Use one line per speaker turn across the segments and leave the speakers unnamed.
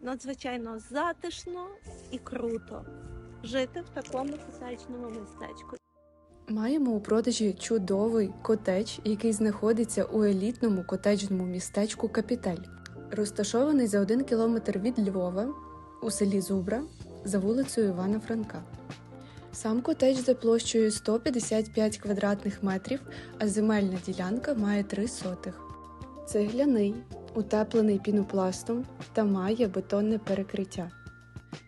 Надзвичайно затишно і круто жити в такому котеджному містечку.
Маємо у продажі чудовий котедж, який знаходиться у елітному котеджному містечку Капітель, розташований за один кілометр від Львова у селі Зубра за вулицею Івана Франка. Сам котедж за площею 155 квадратних метрів, а земельна ділянка має 3 сотих. Цегляний, утеплений пінопластом та має бетонне перекриття.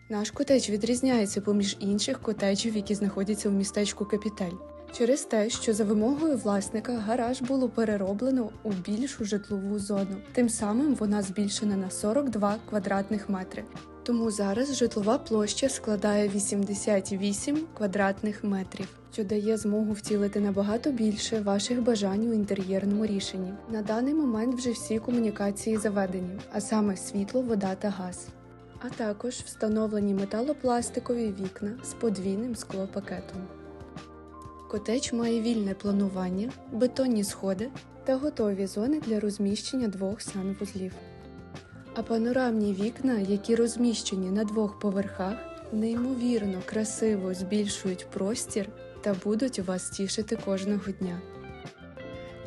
Наш котедж відрізняється поміж інших котеджів, які знаходяться у містечку Капітель, через те, що за вимогою власника гараж було перероблено у більшу житлову зону. Тим самим вона збільшена на 42 квадратних метри. Тому зараз житлова площа складає 88 квадратних метрів, що дає змогу втілити набагато більше ваших бажань у інтер'єрному рішенні. На даний момент вже всі комунікації заведені, а саме світло, вода та газ а також встановлені металопластикові вікна з подвійним склопакетом. Котедж має вільне планування, бетонні сходи та готові зони для розміщення двох санвузлів. А панорамні вікна, які розміщені на двох поверхах, неймовірно красиво збільшують простір та будуть вас тішити кожного дня.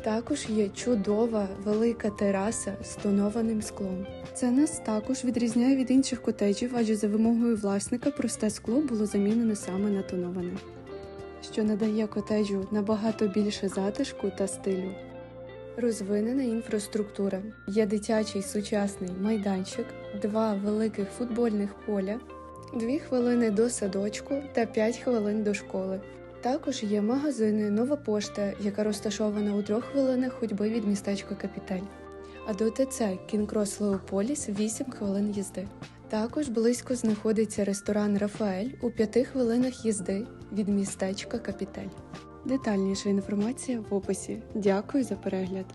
Також є чудова велика тераса з тонованим склом. Це нас також відрізняє від інших котеджів, адже за вимогою власника просте скло було замінене саме на тоноване, що надає котеджу набагато більше затишку та стилю. Розвинена інфраструктура. Є дитячий сучасний майданчик, два великих футбольних поля, дві хвилини до садочку та 5 хвилин до школи. Також є магазини, нова пошта, яка розташована у трьох хвилинах ходьби від містечка Капітель. А до ТЦ Кінкрос Леополіс 8 хвилин їзди. Також близько знаходиться ресторан Рафаель у 5 хвилинах їзди від містечка Капітель. Детальніша інформація в описі. Дякую за перегляд.